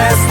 не